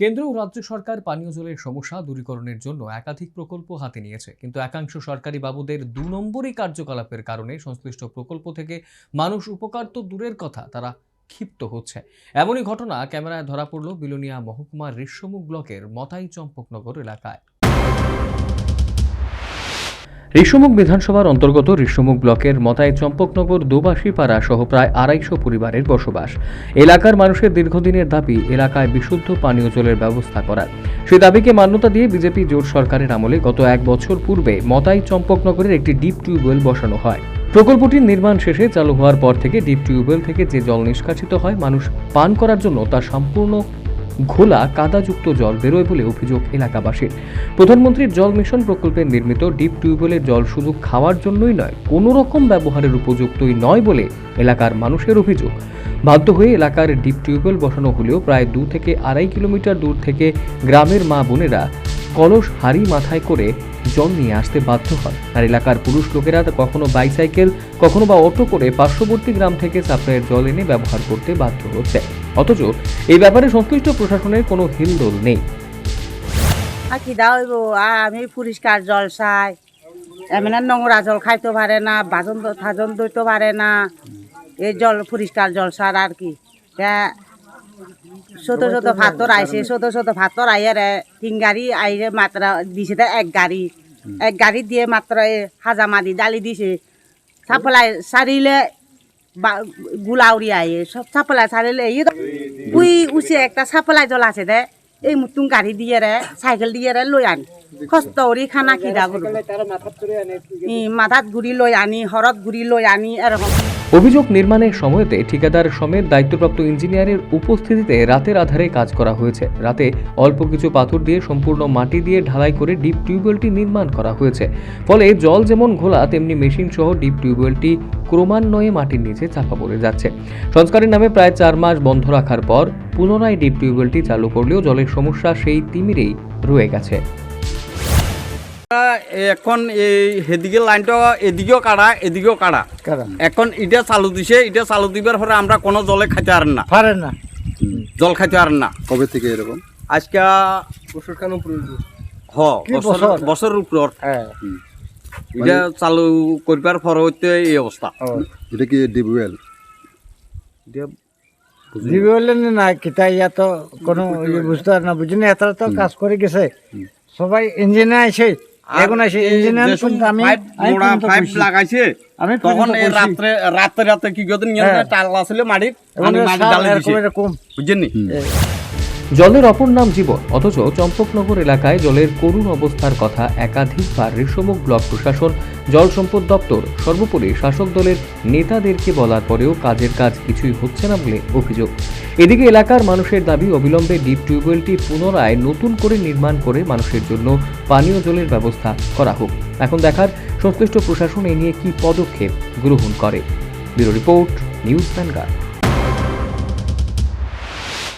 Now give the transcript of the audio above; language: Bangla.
কেন্দ্র ও রাজ্য সরকার পানীয় জলের সমস্যা দূরীকরণের জন্য একাধিক প্রকল্প হাতে নিয়েছে। কিন্তু একাংশ সরকারি বাবুদের দু নম্বরই কার্যকলাপের কারণে সংশ্লিষ্ট প্রকল্প থেকে মানুষ উপকার তো দূরের কথা, তারা ক্ষিপ্ত হচ্ছে। এমনই ঘটনা ক্যামেরায় ধরা পড়ল বিলোনিয়া মহকুমার রেশমু ব্লকের মতাই চম্পকনগর এলাকায়। ঋষমুখ বিধানসভার অন্তর্গত ঋষমুখ ব্লকের মতাই চম্পকনগর দুবাসীপাড়া সহ প্রায় আড়াইশো পরিবারের বসবাস। এলাকার মানুষের দীর্ঘদিনের দাবি, এলাকায় বিশুদ্ধ পানীয় জলের ব্যবস্থা করার সেই দাবিকে মান্যতা দিয়ে বিজেপি জোট সরকারের আমলে গত এক বছর পূর্বে মতাই চম্পকনগরের একটি ডিপ টিউবওয়েল বসানো হয়। প্রকল্পটির নির্মাণ শেষে চালু হওয়ার পর থেকে ডিপ টিউবওয়েল থেকে যে জল নিষ্কাশিত হয়, মানুষ পান করার জন্য তা সম্পূর্ণ ঘোলা কাদাযুক্ত জল বেরোয় বলে অভিযোগ এলাকাবাসীর। প্রধানমন্ত্রীর জল মিশন প্রকল্পে নির্মিত ডিপ টিউবওয়েলের জল শুধু খাওয়ার জন্যই নয় কোনো রকম ব্যবহারের উপযুক্তই নয় বলে এলাকার মানুষের অভিযোগ। বাধ্য হয়ে এলাকার ডিপ টিউবওয়েল বসানো হলেও প্রায় দু থেকে আড়াই কিলোমিটার দূর থেকে গ্রামের মা বোনেরা কলস হাড়ি মাথায় করে জল নিয়ে আসতে বাধ্য হয় আর এলাকার পুরুষ লোকেরা কখনো বাইসাইকেল, কখনো বা অটো করে পার্শ্ববর্তী গ্রাম থেকে সাপ্লাইয়ের জল এনে ব্যবহার করতে বাধ্য হচ্ছে অথচ এই ব্যাপারে সংশ্লিষ্ট প্রশাসনের কোনো হিলদোল নেই। কি দাও হইব? আমি পরিষ্কার জল চাই। এমনি নোংরা জল খাইতে পারে না বাজন থাজন দইতে পারে না। এই জল পরিষ্কার জল সার আর কি। তা ছোট ছোট ভাতর আইছে ছোট ছোট ভাতর আইয়ারে তিন গাড়ি আইরে মাত্র দিছে তা এক গাড়ি। এক গাড়ি দিয়ে মাত্র এই হাজা মাদি ডালি দিছে। সাপ্লাই সারিলে আইয়ে সব সাপ্লাই সারিলে এই উই উচে একটা সাপ্লাই জল আছে দে এই মুতুং গাড়ি দিয়ে রে সাইকেল দিয়ে রে লই আনি। কষ্ট করি খানা করব ই মাথাত ঘুরি লই আনি হরত ঘুরি লই আনি এরকম অভিযোগ নির্মাণের সময়তে ঠিকাদার সমেত দায়িত্বপ্রাপ্ত ইঞ্জিনিয়ারের উপস্থিতিতে রাতের আধারে কাজ করা হয়েছে। রাতে অল্প কিছু পাথর দিয়ে সম্পূর্ণ মাটি দিয়ে ঢালাই করে ডিপ টিউবওয়েলটি নির্মাণ করা হয়েছে। ফলে জল যেমন ঘোলা, তেমনি মেশিন সহ ডিপ টিউবওয়েলটি ক্রমান্বয়ে মাটির নিচে চাপা পড়ে যাচ্ছে। সংস্কারের নামে প্রায় চার মাস বন্ধ রাখার পর পুনরায় ডিপ টিউবওয়েলটি চালু করলেও জলের সমস্যা সেই তিমিরেই রয়ে গেছে। এখন এই সেদিকে লাইনটা এদিকেও কাটা এদিকেও কাটা কারণ এখন এটা চালু দিছে এটা চালু দিবার পরে আমরা কোনো জলে খাইতে পারেন না। পারেন না। জল খাইতে পারেন না। কবে থেকে এরকম? আজকে বছর কেন হ বছর? বছরের উপর হ্যাঁ। এটা চালু করবার পরে হইতে এই অবস্থা। এটা কি দিবি বললেন না কিতা ইয়া তো কোনো ইয়ে বুঝতে পারে না। বুঝি না। এত তো কাজ করে গেছে। সবাই ইঞ্জিনিয়ার আছে এখন আছে ইঞ্জিনিয়ার কিন্তু আমি পাইপ মোড়া পাইপ লাগাইছে। আমি তখন এই রাতে রাতে কি করতেন? হ্যাঁ। টাল আসলে মাটি ডালে এরকম বুঝছেন নি? জলের অপর নাম জীবন, অথচ চম্পকনগর এলাকায় জলের করুণ অবস্থার কথা একাধিকবার ঋষমুখ ব্লক প্রশাসন, জল সম্পদ দপ্তর, সর্বোপরি শাসক দলের নেতাদেরকে বলার পরেও কাজের কাজ কিছুই হচ্ছে না বলে অভিযোগ। এদিকে এলাকার মানুষের দাবি, অবিলম্বে ডিপ টিউবওয়েলটি পুনরায় নতুন করে নির্মাণ করে মানুষের জন্য পানীয় জলের ব্যবস্থা করা হোক। এখন দেখার সংশ্লিষ্ট প্রশাসন এ নিয়ে কি পদক্ষেপ গ্রহণ করে। Bureau report, news Vanguard.